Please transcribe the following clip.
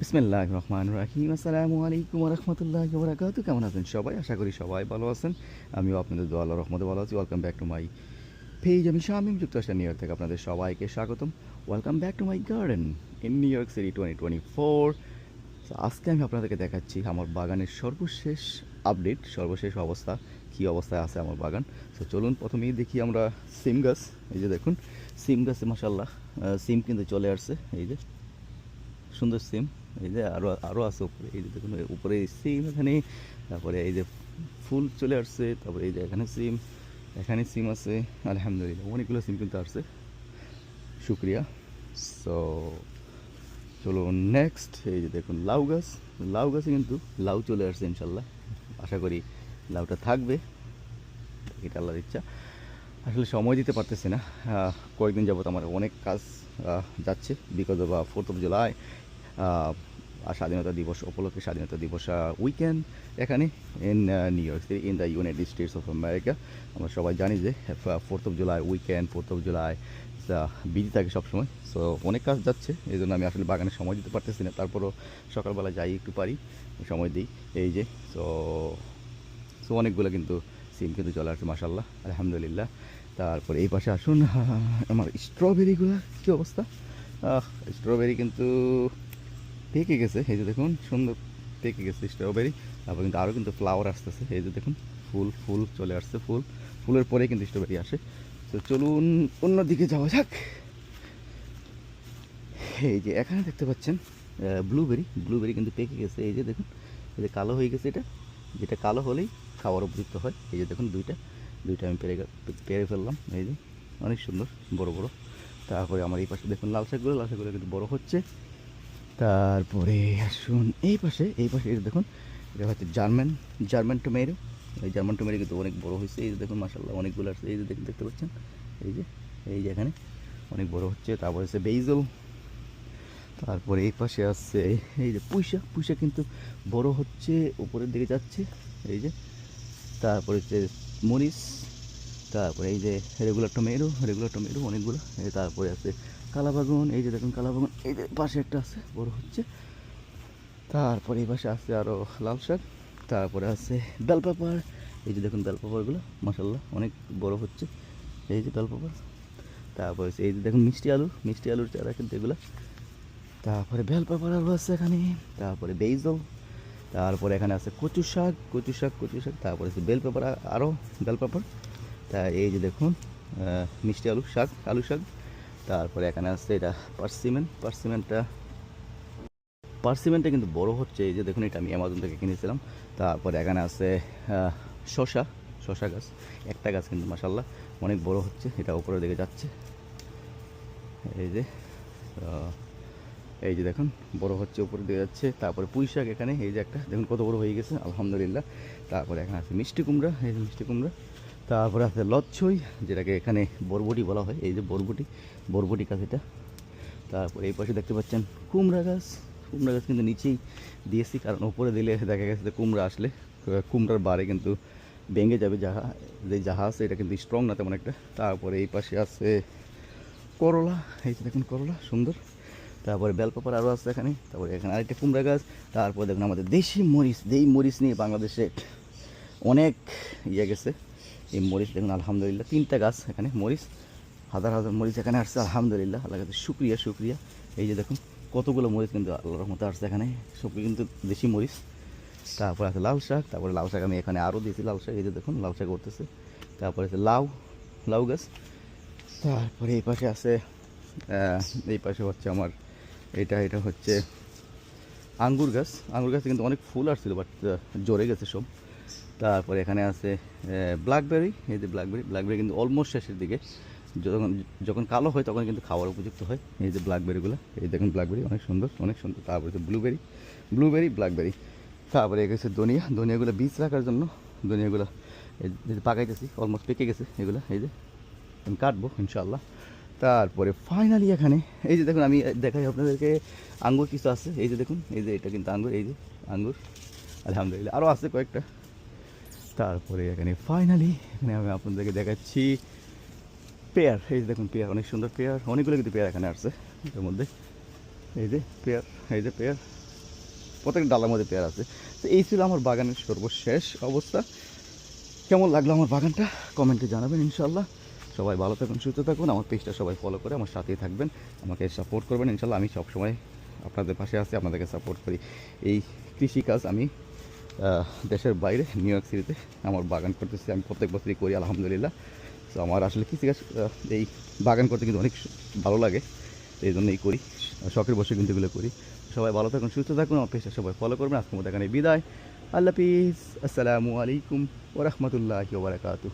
বিসমিল্লাহ রহমান রাহিম। আসসালামু আলাইকুম রহমতুল্লাহ বরাকাত কেমন আছেন সবাই? আশা করি সবাই ভালো আছেন। আমিও আপনাদের দোয়া আল্লাহ রহমতে ভালো আছি। Welcome back to my page আমি শামিম যুক্তরাষ্ট্র নিউ ইয়র্ক থেকে আপনাদের সবাইকে স্বাগতম। Welcome back to my garden in New York City twenty twenty four আজকে আমি আপনাদেরকে দেখাচ্ছি আমার বাগানের সর্বশেষ আপডেট সর্বশেষ অবস্থা, কী অবস্থায় আছে আমার বাগান। তো চলুন প্রথমেই দেখি আমরা সিম গাছ। এই যে দেখুন, সিম গাছে মাসাল্লাহ সিম কিন্তু চলে আসছে। এই যে, সুন্দর সিম। এই যে আরও আরও আছে উপরে, এই যে দেখুন উপরে সিম এখানে, তারপরে এই যে ফুল চলে আসছে, তারপরে এই যে এখানে সিম এখানে সিম আছে, আলহামদুলিল্লাহ, অনেকগুলো সিম কিন্তু আসছে, শুক্রিয়া। সো চলো নেক্সট এই যে দেখুন, লাউ গাছ, লাউ গাছে কিন্তু লাউ চলে আসছে, ইনশাল্লাহ। আশা করি লাউটা থাকবে, এটা আল্লাহর ইচ্ছা। আসলে সময় দিতে পারতেছি না কয়েকদিন যাবত আমার অনেক কাজ যাচ্ছে because of fourth of July স্বাধীনতা দিবস উপলক্ষে স্বাধীনতা দিবস উইকেন্ড এখানে in New York City in the United States of America আমরা সবাই জানি যে fourth of July weekend fourth of July busy থাকে সবসময়। সো অনেক কাজ যাচ্ছে এই জন্য আমি আসলে বাগানে সময় দিতে পারতেছি না। তারপরও সকালবেলা যাই একটু পারি, সময় দিই, এই যে সো সো অনেকগুলো কিন্তু সিম কিন্তু চলে আসছে মাসাল্লাহ আলহামদুলিল্লাহ। তারপরে এই পাশে আসুন আমার স্ট্রবেরিগুলো কী অবস্থা? স্ট্রবেরি কিন্তু পেকে গেছে, এই যে দেখুন, সুন্দর পেকে গেছে স্ট্রবেরি তারপর কিন্তু আরও কিন্তু ফ্লাওয়ার আসতেছে, এই যে দেখুন, ফুল ফুল চলে আসছে, ফুল। ফুলের পরে কিন্তু স্ট্রবেরি আসে। তো চলুন অন্যদিকে যাওয়া যাক। এই যে এখানে দেখতে পাচ্ছেন ব্লুবেরি ব্লুবেরি কিন্তু পেকে গেছে, এই যে দেখুন, এই যে কালো হয়ে গেছে এটা। যেটা কালো হলেই খাওয়ার উপযুক্ত হয়। এই যে দেখুন, দুইটা দুইটা আমি পেরে পেরে ফেললাম, এই যে। অনেক সুন্দর, বড় বড়। তারপরে আমার এই পাশে দেখুন, লাল শাকগুলো লাল শাকগুলো কিন্তু বড় হচ্ছে। তারপরে আসুন, এই পাশে এই পাশে যে দেখুন, এটা হচ্ছে জার্মান জার্মান টমেটো। এই জার্মান টমেটো কিন্তু অনেক বড় হয়েছে, এই যে দেখুন মাসাল্লাহ অনেকগুলো আসছে এই যে দেখুন দেখতে পাচ্ছেন? এই যে এই যে এখানে অনেক বড় হচ্ছে, তারপরে হচ্ছে বেইজল। তারপরে এই পাশে আসছে এই যে পুঁইশাক পুঁইশাক কিন্তু বড় হচ্ছে, উপরের দিকে যাচ্ছে, এই যে। তারপরে হচ্ছে মরিচ, তারপরে এই যে রেগুলার টমেটো রেগুলার টমেটো, অনেকগুলো তারপরে আছে কালাবাগুন, এই যে দেখুন কালাবাগুন, এই যে পাশে একটা আছে, বড় হচ্ছে। তারপরে এই পাশে আছে আরও লাল শাক, তারপরে আছে বেল পেপার এই যে দেখুন বেল পেপারগুলো মশাল্লা অনেক বড় হচ্ছে। এই যে বেল পেপার তারপরে এই যে দেখুন মিষ্টি আলু, মিষ্টি আলুর চারা কিন্তু এগুলো। তারপরে বেল পেপার আলু আছে এখানে, তারপরে বেইজল, তারপরে এখানে আছে কচু শাক কচু শাক কচু শাক, তারপরে আছে বেল পেপার আরও বেল পেপার তা এই যে দেখুন মিষ্টি আলু, শাক আলু শাক। তারপরে এখানে আসছে এটা পার্সিমেন্ট পার্সিমেন্টটা পার্সিমেন্টটা কিন্তু বড় হচ্ছে, এই যে দেখুন এটা আমি অ্যামাজন থেকে কিনেছিলাম। তারপরে এখানে আছে শসা শসা গাছ, একটা গাছ কিন্তু মাসাল্লাহ অনেক বড় হচ্ছে, এটা উপরের দিকে যাচ্ছে। এই যে এই যে দেখুন, বড় হচ্ছে উপরে দিয়ে যাচ্ছে। তারপরে পুঁই শাক এখানে, এই যে একটা, দেখুন কত বড় হয়ে গেছে, আলহামদুলিল্লাহ। তারপরে এখানে আছে মিষ্টি কুমড়া, এই মিষ্টি কুমড়া। তারপরে আছে লচ্ছই, যেটাকে এখানে বরবটি বলা হয়, এই যে বরবটি বরবটি গাছ এটা তারপরে এই পাশে দেখতে পাচ্ছেন কুমড়া গাছ। কুমড়া গাছ কিন্তু নিচেই দিয়েছি, কারণ ওপরে দিলে দেখা গেছে যে কুমড়া আসলে, কুমড়ার বারে কিন্তু ভেঙে যাবে যাহা, যে আছে, এটা কিন্তু স্ট্রং না তেমন একটা। তারপরে এই পাশে আছে করলা, এই যে দেখুন করলা, সুন্দর। তারপরে বেলপাপার আরও আছে এখানে, তারপরে এখানে আরেকটা কুমড়া গাছ। তারপরে দেখুন আমাদের দেশি মরিচ এই মরিচ নিয়ে বাংলাদেশে অনেক ইয়ে গেছে। এই মরিচ দেখুন, আলহামদুলিল্লাহ, তিনটা গাছ এখানে, মরিচ, হাজার হাজার মরিচ এখানে আসছে, আলহামদুলিল্লাহ আল্লাহ কাছে শুক্রিয়া শুক্রিয়া। এই যে দেখুন, কতগুলো মরিচ কিন্তু আল্লাহর রহমতে আসছে এখানে সব কিন্তু দেশি মরিচ। তারপরে আছে লাউ শাক, তারপরে লাউ শাক আমি এখানে আরও দিয়েছি, লাউ শাক, এই যে দেখুন, লাউ শাক করতেছে তারপরে আছে লাউ লাউ গাছ। তারপরে এই পাশে আছে এই পাশে হচ্ছে আমার, এটা এটা হচ্ছে আঙ্গুর গাছ। আঙ্গুর গাছে কিন্তু অনেক ফুল আসছিল বাট জড়ে গেছে সব। তারপরে এখানে আছে ব্ল্যাকবেরি এই যে ব্ল্যাকবেরি ব্ল্যাকবেরি কিন্তু অলমোস্ট শেষের দিকে। যখন যখন কালো হয় তখন কিন্তু খাওয়ার উপযুক্ত হয়। এই যে ব্ল্যাকবেরিগুলো এই দেখুন ব্ল্যাকবেরি অনেক সুন্দর অনেক সুন্দর। তারপরে হচ্ছে ব্লুবেরি ব্লুবেরি ব্ল্যাকবেরি তারপরে গেছে ধনিয়া, ধনিয়াগুলো বীজ রাখার জন্য ধনিয়াগুলো, এই যে পাকাইতেছি অলমোস্ট পেকে গেছে এগুলো, এই যে আমি কাটবো ইনশাল্লাহ তারপরে ফাইনালি এখানে, এই যে দেখুন আমি দেখাই আপনাদেরকে, আঙ্গুর কিছু আছে, এই যে দেখুন, এই যে এটা কিন্তু আঙ্গুর, এই যে আঙ্গুর। আলহামদুলিল্লাহ আরও আছে কয়েকটা। তারপরে এখানে ফাইনালি এখানে আমি আপনাদেরকে দেখাচ্ছি পেয়ার এই যে দেখুন পেয়ার অনেক সুন্দর পেয়ার অনেকগুলো কিন্তু পেয়ার এখানে আসছে এর মধ্যে। এই যে পেয়ার এই যে পেয়ার প্রত্যেক ডালার মধ্যে পেয়ার আছে। তো এই ছিল আমার বাগানের সর্বশেষ অবস্থা। কেমন লাগল আমার বাগানটা? কমেন্টে জানাবেন ইনশাল্লাহ সবাই ভালো থাকুন, সুস্থ থাকুন। আমার পেজটা সবাই ফলো করে আমার সাথেই থাকবেন। আমাকে সাপোর্ট করবেন ইনশাল্লাহ আমি সবসময় আপনাদের পাশে আছি, আপনাদেরকে সাপোর্ট করি। এই কৃষিকাজ আমি দেশের বাইরে নিউ ইয়র্ক সিটিতে আমার বাগান করতেছি। আমি প্রত্যেক বছরই করি, আলহামদুলিল্লাহ। তো আমার আসলে কৃষিকাজ কাজ এই বাগান করতে কিন্তু অনেক ভালো লাগে, এই জন্যই করি। শখের বসে কিন্তু এগুলো করি। সবাই ভালো থাকুন, সুস্থ থাকুন, আমার পেশা সবাই ফলো করবেন। আজকের মতো এখানে বিদায়। আল্লাহ হাফিজ। আসসালামু আলাইকুম ওরহমতুল্লাহি ওবরাকাতুহ